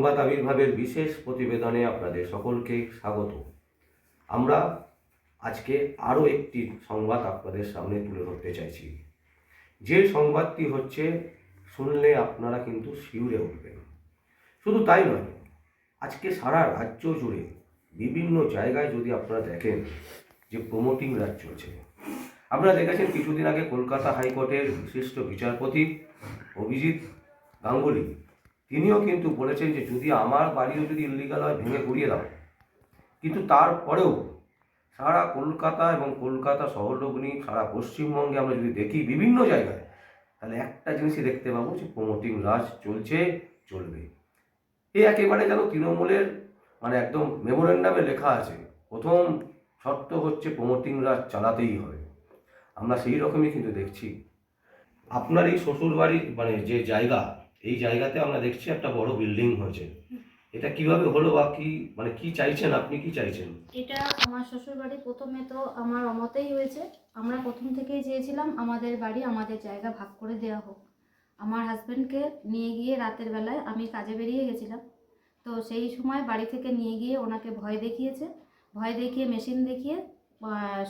সংবাদ আবির্ভাবের বিশেষ প্রতিবেদনে আপনাদের সকলকে স্বাগত। আমরা আজকে আরও একটি সংবাদ আপনাদের সামনে তুলে ধরতে চাইছি। যে সংবাদটি হচ্ছে, শুনলে আপনারা কিন্তু শিউরে উঠবেন। শুধু তাই নয়, আজকে সারা রাজ্য জুড়ে বিভিন্ন জায়গায় যদি আপনারা দেখেন যে প্রমোটিং রাজ চলছে। আপনারা দেখেছেন কিছুদিন আগে কলকাতা হাইকোর্টের বিশিষ্ট বিচারপতি অভিজিৎ গাঙ্গুলি তিনিও কিন্তু বলেছেন যে যদি আমার বাড়িও যদি ইলিগাল হয়, ভেঙে গুড়িয়ে দাও কিন্তু তারপরেও সারা কলকাতা এবং কলকাতা শহরলগ্নি সারা পশ্চিমবঙ্গে আমরা যদি দেখি বিভিন্ন জায়গায়, তাহলে একটা জিনিসই দেখতে পাবো যে প্রমোটিং রাজ চলছে, চলবে। এ একেবারে যেন তৃণমূলের মানে একদম মেমোরেন্ডামে লেখা আছে, প্রথম শর্ত হচ্ছে প্রমোটিং রাজ চালাতেই হবে। আমরা সেই রকমই কিন্তু দেখছি। আপনার এই শ্বশুর বাড়ির মানে যে জায়গা এই জায়গাতে আমরা দেখছি একটা বড় বিল্ডিং হয়েছে। এটা কীভাবে হলো বা কি মানে কি চাইছেন আপনি, কি চাইছেন? এটা আমার শ্বশুর বাড়ি প্রথমে তো আমার অমতেই হয়েছে। আমরা প্রথম থেকেই চেয়েছিলাম আমাদের বাড়ি আমাদের জায়গা ভাগ করে দেওয়া হোক। আমার হাজব্যান্ডকে নিয়ে গিয়ে রাতের বেলায় আমি কাজে বেরিয়ে গেছিলাম। তো সেই সময় বাড়ি থেকে নিয়ে গিয়ে ওনাকে ভয় দেখিয়েছে। ভয় দেখিয়ে মেশিন দেখিয়ে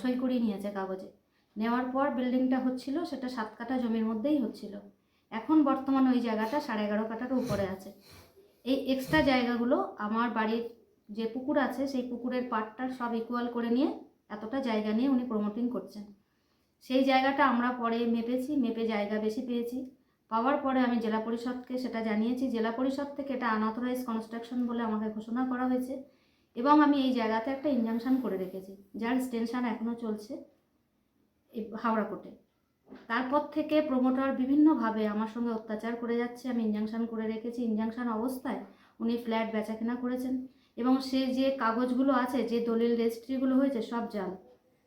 সই করিয়ে নিয়েছে কাগজে। নেওয়ার পর বিল্ডিংটা হচ্ছিল, সেটা সাত কাঠা জমির মধ্যেই হচ্ছিল। এখন বর্তমান ওই জায়গাটা সাড়ে এগারো কাঠার উপরে আছে। এই এক্সট্রা জায়গাগুলো আমার বাড়ির যে পুকুর আছে, সেই পুকুরের পাটটা সব ইকুয়াল করে নিয়ে এতটা জায়গা নিয়ে উনি প্রমোটিং করছেন। সেই জায়গাটা আমরা পরে মেপেছি, মেপে জায়গা বেশি পেয়েছি। পাওয়ার পরে আমি জেলা পরিষদকে সেটা জানিয়েছি। জেলা পরিষদ থেকে এটা আনঅথরাইজ কনস্ট্রাকশন বলে আমাকে ঘোষণা করা হয়েছে এবং আমি এই জায়গাতে একটা ইনজাংশন করে রেখেছি, যার স্টেনশন এখনও চলছে হাওড়া কোর্টে। তারপর থেকে প্রমোটার বিভিন্নভাবে আমার সঙ্গে অত্যাচার করে যাচ্ছে, আমি ইনজাংশন করে রেখেছি। ইনজাংশন অবস্থায় উনি ফ্ল্যাট বেচাকেনা করেছেন এবং সে যে কাগজগুলো আছে, যে দলিল রেজিস্ট্রিগুলো হয়েছে, সব জাল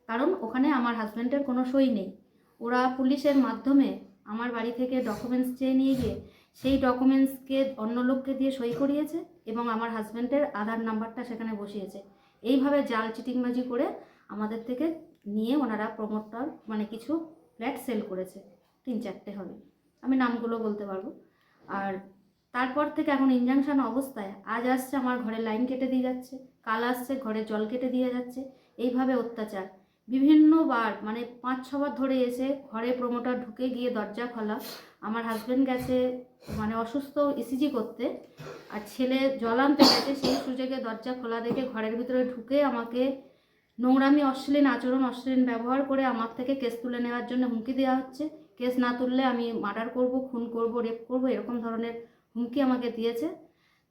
কারণ ওখানে আমার হাজব্যান্ডের কোনো সই নেই। ওরা পুলিশের মাধ্যমে আমার বাড়ি থেকে ডকুমেন্টস চেয়ে নিয়ে গিয়ে সেই ডকুমেন্টসকে অন্য লোককে দিয়ে সই করিয়েছে এবং আমার হাজব্যান্ডের আধার নাম্বারটা সেখানে বসিয়েছে। এইভাবে জাল চিটিংবাজি করে আমাদের থেকে নিয়ে ওনারা প্রমোটার মানে কিছু ফ্ল্যাট সেল করেছে, তিন চারটে হবে। আমি নামগুলো বলতে পারব। আর তারপর থেকে এখন ইনজাংশন অবস্থায়, আজ আসছে আমার ঘরে লাইন কেটে দিয়ে যাচ্ছে, কাল আসছে ঘরে জল কেটে দিয়ে যাচ্ছে, এইভাবে অত্যাচার। বিভিন্নবার মানে পাঁচ, ছবার ধরে এসে ঘরে প্রমোটার ঢুকে গিয়ে দরজা খোলা, আমার হাজব্যান্ড গেছে মানে অসুস্থ ইসিজি করতে, আর ছেলে জল আনতে গেছে, সেই সুযোগে দরজা খোলা দেখে ঘরের ভিতরে ঢুকে আমাকে নোংরামি অশ্লীল আচরণ অশ্লীল ব্যবহার করে আমার থেকে কেস তুলে নেওয়ার জন্য হুমকি দেওয়া হচ্ছে। কেস না তুললে আমি মার্ডার করব খুন করব রেপ করব এরকম ধরনের হুমকি আমাকে দিয়েছে।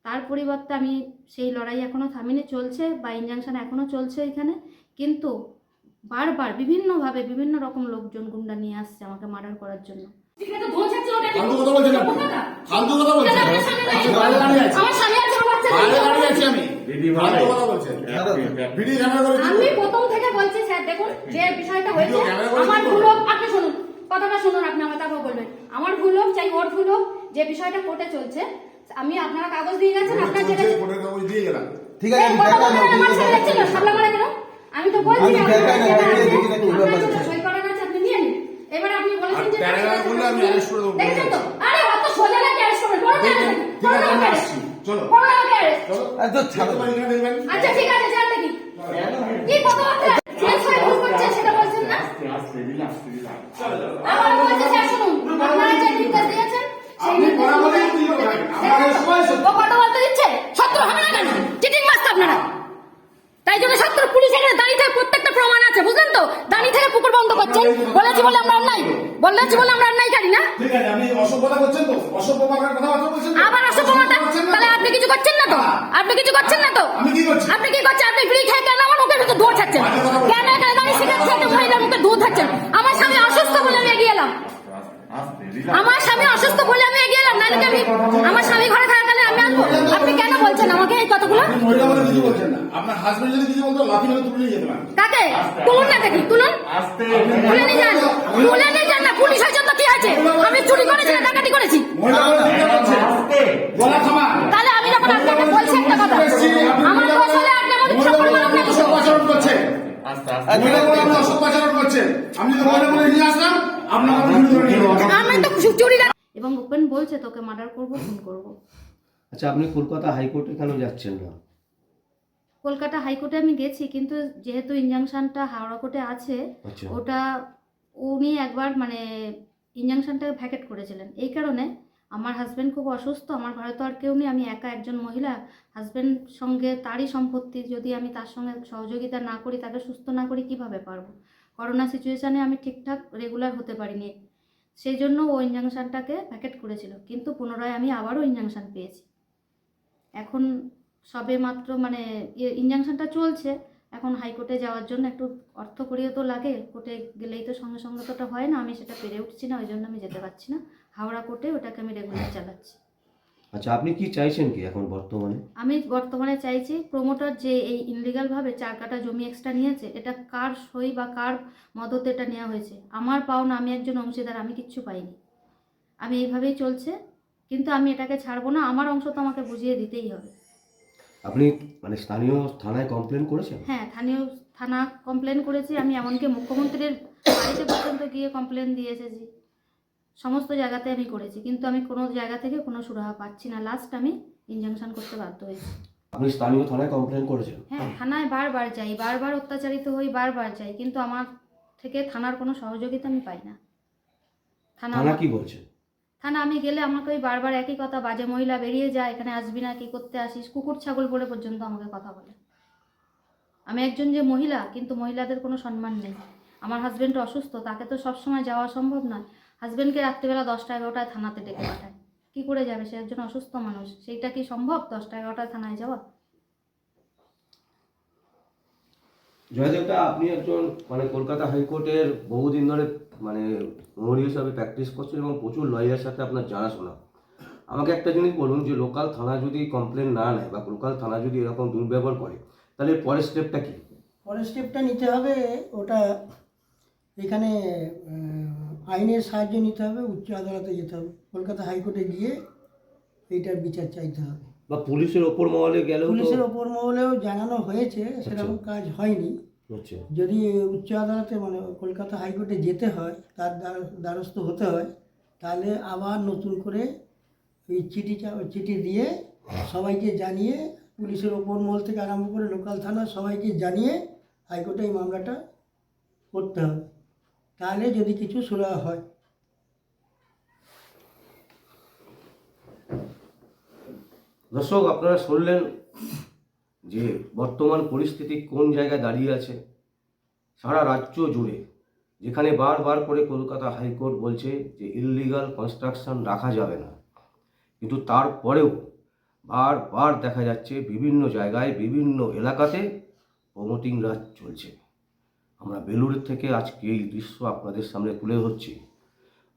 তার পরিবর্তে আমি সেই লড়াই এখনও থামিনি চলছে বা ইনজাংশন এখনও চলছে এখানে। কিন্তু বারবার বিভিন্নভাবে বিভিন্ন রকম লোকজন গুন্ডা নিয়ে আসছে আমাকে মার্ডার করার জন্য। ফালতু কথা বলছেন ফালতু কথা বলছেন আমি বাইরে দাঁড়িয়ে আছি। আমার স্বামী আছে। আমার বাচ্চা নেই। বাইরে দাঁড়িয়ে আছি আমি ক্যামেরা করে আমি দিন প্রথম থেকে বলছি স্যার দেখুন যে বিষয়টা হয়েছে ভিডিও ক্যামেরা করে আমার ভুল হোক আপনি শুনুন কথাটা শুনুন আপনি আমার তারপর বলবেন আমার ভুল হোক চাই ওর ভুল হোক যে বিষয়টা কোর্টে চলছে আমি আপনারা কাগজ দিয়ে গেছেন আপনার যেটা কোর্টের কাগজ দিয়ে গেলাম ঠিক আছে আমি কথা দেখাই বলতে না আমার ছেলে ছিল, সামলা মারা কেন? আমি তো বলছি। সই করার আছে আপনি নিয়ে নিন। এবারে আপনি বলেছেন যে- আমি arrest করে দেবো, বলে দেখেছেন তো? আরে অত সোজা নাকি arrest করবেন? দেখুন, ঠিক করুন আছে, আমি আসছি। চলো। চলো। আচ্ছা ঠিক আছে যান দেখি। কি কথাবার্তা যে ছয় ভুল করছে সেটা বলছেন না আস্তে আস্তে দিন আস্তে দিন আমার বলছে স্যার শুনুন আপনারা যে নির্দেশ দিয়েছেন সেই আপনি নির্দেশ বরাবরই অনুযায়ী- দিল ভাই, আমাদের সবাই সত্য। ও কথা বলতে দিচ্ছে শত্রু হবে না কেন চিটিং মাস্টার আপনারা তাই জন্য শত্রু পুলিশ এখানে দাঁড়িয়ে থেকে প্রত্যেকটা প্রমাণ আছে বুঝলেন তো দাঁড়িয়ে থেকে পুকুর বন্ধ করছেন বলেছি বলে আমরা অন্যায় বলেছি বলে আমরা অন্যায় করি না? ঠিক আছে আপনি অসভ্যতা করছেন তো? অসভ্য মার্কার কথাবার্তা বলছেন আবার অসভ্যতা করছেন? তাহলে আপনি কিছু করছেন না তো? আপনি কিছু করছেন না তো? আমি কি করছি? আপনি কি করছেন? আপনি ফ্রি খেয়ে কেন আমার ভিতরে দৌড় ছাড়ছেন? কেন এখানে দাঁড়িয়ে শিখাচ্ছেন একটা মহিলার মুখে দৌড় ছাড়ছেন? আমার স্বামী অসুস্থ বলে আমি এগিয়ে এলাম। আমার স্বামী অসুস্থ বলে আমি এগিয়ে এলাম। নাহলে আমি আমার স্বামী ঘরে থাকাকালে আমি আসব আপনি কেন আমাকে এই কথাগুলো? মহিলা বলে কিছু বলছেন না। আপনার হাজবেন্ড যদি কিছু বলতো লাফি মেরে তুলে নিয়ে যেতে পারেন কাকে? তুলুন না দেখি তুলুন। আস্তে তুলে নিয়ে যান। তুলে নিয়ে যান না। পুলিশ হয়েছে তো কি হয়েছে? আমি চুরি করেছি না। ডাকাতি করেছি। মহিলা বলে চিন্তা করছে গলা থামা তাহলে আমি যখন আপনাকে বলছি একটা কথা। আমার দোষ হলে আপনি আমাকে মহিলা থাপ্পড় বলে মারুন আপনি না অসভ্য আচরণ করছেন। আস্তে আস্তে। মহিলা বলে আপনি অসভ্য আচরণ করছেন। আমি যদি মহিলা বলে নিয়ে আসলাম আপনার ভিডিও ধরে নিয়ে যাব। আমি তো চুরি এবং ওপেন বলছে তোকে মার্ডার করব খুন করব। আচ্ছা আপনি কলকাতা হাইকোর্টে কেন যাচ্ছেন না? কলকাতা হাইকোর্টে আমি গেছি কিন্তু যেহেতু ইনজাংশনটা হাওড়া কোর্টে আছে আচ্ছা। ওটা উনি একবার মানে ইনজাংশনটা ভ্যাকেট করেছিলেন। এই কারণে আমার হাজব্যান্ড খুব অসুস্থ আমার ঘরে তো আর কেউ নেই আমি একা একজন মহিলা হাজব্যান্ড সঙ্গে তারই সম্পত্তি যদি আমি তার সঙ্গে সহযোগিতা না করি তাকে সুস্থ না করি কীভাবে পারব? করোনা সিচুয়েশানে আমি ঠিকঠাক রেগুলার হতে পারিনি। সেই জন্য ও ইনজাংশনটাকে ভ্যাকেট করেছিল কিন্তু পুনরায় আমি আবারও ইনজাংশন পেয়েছি। এখন সবে মাত্র মানে ইনজাংশনটা চলছে এখন হাইকোর্টে যাওয়ার জন্য একটু অর্থ করিও তো লাগে কোর্টে গেলেই তো সঙ্গে সঙ্গে তো হয় না আমি সেটা পেরে উঠছি না ওই জন্য আমি যেতে পারছি না। হাওড়া কোর্টে ওটাকে আমি রেগুলার চালাচ্ছি। আচ্ছা আপনি কি চাইছেন কি এখন বর্তমানে? আমি বর্তমানে চাইছি প্রমোটার যে এই ইনলিগালভাবে চার কাটা জমি এক্সট্রা নিয়েছে এটা কার সই বা কার মদতে এটা নেওয়া হয়েছে? আমার পাওনা আমি একজন অংশীদার আমি কিচ্ছু পাইনি। আমি এইভাবেই চলছে। কিন্তু আমি এটাকে ছাড়বো না আমার অংশ তো আমাকে বুঝিয়ে দিতেই হবে। আপনি মানে স্থানীয় থানায় কমপ্লেন করেছেন? হ্যাঁ স্থানীয় থানা কমপ্লেন করেছি আমি এমনকি মুখ্যমন্ত্রীর বাড়িতে পর্যন্ত গিয়ে কমপ্লেন দিয়ে এসেছি সমস্ত জায়গাতে আমি করেছি কিন্তু আমি কোনো জায়গা থেকে কোনো সুরাহা পাচ্ছি না। লাস্ট আমি ইনজাংশন করতে বাধ্য হয়েছি। আপনি স্থানীয় থানায় কমপ্লেন করেছেন? হ্যাঁ থানায় বারবার যাই বারবার অত্যাচারিত হই বারবার যাই কিন্তু আমার থেকে থানার কোনো সহযোগিতা আমি পাই না। থানা থানা কি বলছে? থানা, আমি গেলে আমাকে ওই বারবার একই কথা, বাজে মহিলা বেরিয়ে যায়, এখানে আসবি না, কি করতে আসিস? কুকুর, ছাগল বলে পর্যন্ত আমাকে কথা বলে। আমি একজন যে মহিলা, কিন্তু মহিলাদের কোনো সম্মান নেই। আমার হাজব্যান্ড অসুস্থ, তাকে তো সবসময় যাওয়া সম্ভব নয়। হাজব্যান্ডকে রাত্রিবেলা দশটা, এগারোটায় থানাতে ডেকে পাঠায়। কী করে যাবে? সে একজন অসুস্থ মানুষ। সেইটা কি সম্ভব? দশটা, এগারোটায় থানায় যাওয়া? জয়দেবদা, আপনি একজন মানে কলকাতা হাইকোর্টের বহুদিন ধরে মানে মোহরি হিসাবে প্র্যাকটিস করছেন এবং প্রচুর লয়ারের সাথে আপনার জানাশোনা। আমাকে একটা জিনিস বলুন যে লোকাল থানা যদি কমপ্লেন না নেয় বা লোকাল থানা যদি এরকম দুর্ব্যবহার করে, তাহলে পরের স্টেপটা কি? পরের স্টেপটা নিতে হবে, ওটা এখানে আইনের সাহায্য নিতে হবে, উচ্চ আদালতে যেতে হবে। কলকাতা হাইকোর্টে গিয়ে এইটার বিচার চাইতে হবে। বা পুলিশের ওপর মহলে গেলেও পুলিশের ওপর মহলেও জানানো হয়েছে সেরকম কাজ হয়নি। যদি উচ্চ আদালতে মানে কলকাতা হাইকোর্টে যেতে হয় তার দ্বার- দ্বারস্থ হতে হয় তাহলে আবার নতুন করে ওই চিঠি চিঠি দিয়ে সবাইকে জানিয়ে পুলিশের ওপর মহল থেকে আরম্ভ করে লোকাল থানা সবাইকে জানিয়ে হাইকোর্টে এই মামলাটা করতে হবে। তাহলে যদি কিছু সুরাহা হয়। দর্শক, আপনারা শুনলেন যে বর্তমান পরিস্থিতি কোন জায়গায় দাঁড়িয়ে আছে? সারা রাজ্য জুড়ে, যেখানে বারবার করে কলকাতা হাইকোর্ট বলছে যে ইললিগাল কনস্ট্রাকশন রাখা যাবে না। কিন্তু তারপরেও বারবার দেখা যাচ্ছে বিভিন্ন জায়গায়, বিভিন্ন এলাকাতে প্রমোটিং রাজ চলছে। আমরা বেলুড় থেকে আজকে এই দৃশ্য আপনাদের সামনে তুলে ধরছি।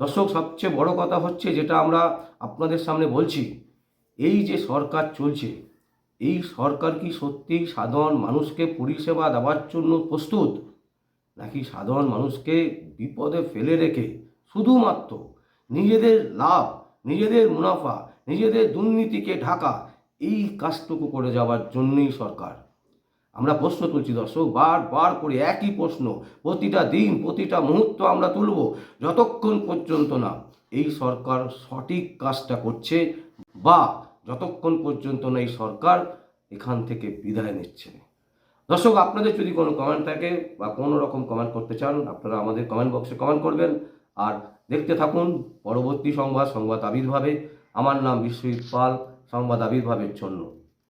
দর্শক, সবচেয়ে বড় কথা হচ্ছে যেটা আমরা আপনাদের সামনে বলছি এই যে সরকার চলছে, এই সরকার কি সত্যিই সাধারণ মানুষকে পরিষেবা দেওয়ার জন্য প্রস্তুত? নাকি সাধারণ মানুষকে বিপদে ফেলে রেখে শুধুমাত্র নিজেদের লাভ, নিজেদের মুনাফা, নিজেদের দুর্নীতিকে ঢাকা এই কাজটুকু করে যাওয়ার জন্যই সরকার? আমরা প্রশ্ন তুলছি দর্শক বারবার করে একই প্রশ্ন, প্রতিটা দিন, প্রতিটা মুহূর্ত আমরা তুলব, যতক্ষণ পর্যন্ত না এই সরকার সঠিক কাজটা করছে বা যতক্ষণ পর্যন্ত না এই সরকার এখান থেকে বিদায় নিচ্ছে। দর্শক, আপনাদের যদি কোনো কমেন্ট থাকে বা কোনো রকম কমেন্ট করতে চান, আপনারা আমাদের কমেন্ট বক্সে কমেন্ট করবেন। আর দেখতে থাকুন পরবর্তী সংবাদ সংবাদ আবির্ভাবে। আমার নাম বিশ্বজিৎ পাল, সংবাদ আবির্ভাবের জন্য।